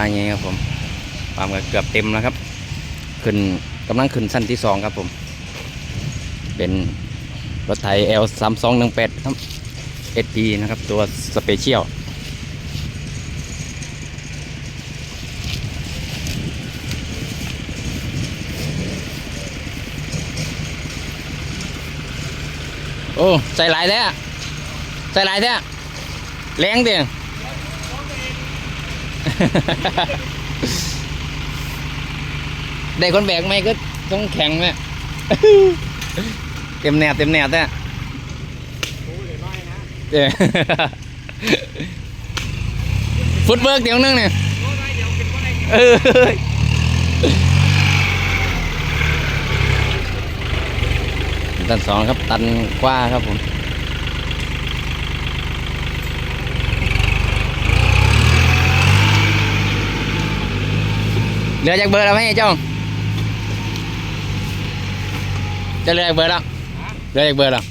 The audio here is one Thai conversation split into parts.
ลาไงครับผมความก็เกือบเต็มแล้วครับ ขึ้นกำลังขึ้นสั้นที่สองครับผม เป็นรถไถ L 3 2 1 8ครับ SP นะครับ ตัวสเปเชียลโอ้ ใส่หลายแท้ใส่หลายแท้แรงเดีย ได้คนแบกไหมก็ต้องแข็งไหมเต็มแนวเต็มแนวแต่เด้อฟุตเบิร์กเดี๋ยวนึงเนี่ยเออตันสองครับ ตันกว่าครับผม เหลือจากเบอร์แล้วไหมเจ้าจะเหลือจากเบอร์แล้วเหลือจากเบอร์แล้ว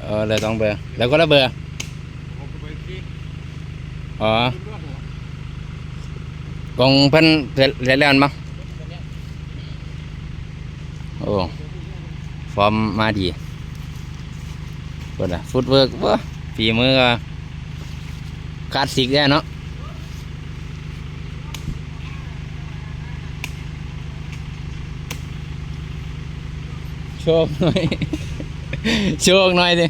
เออเหลือสองเบอร์ แล้วก็ละเบอร์อ๋อกองเพิ่นเสร็จเร็จแล้วมั้งโอ้ฟอร์มมาดีเปิดอะฟุตเวิร์กวะฝีมือก็คลาสสิกแน่เนาะ โชคหน่อย โชคหน่อยดิ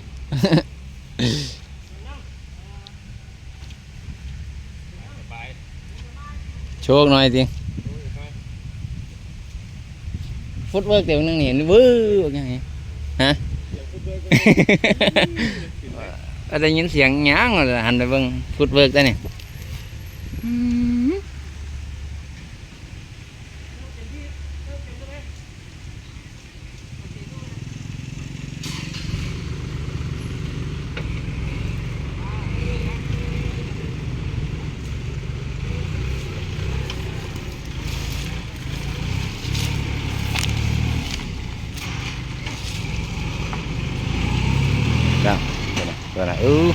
โชคหน่อยดิฟุตเวิร์กเดี๋ยวนึงเห็นวื้อยังไงฮะอาจจะยินเสียงหยางเลยหันไปเบิ่งฟุตเวิร์กได้เนี่ย Rồi là ư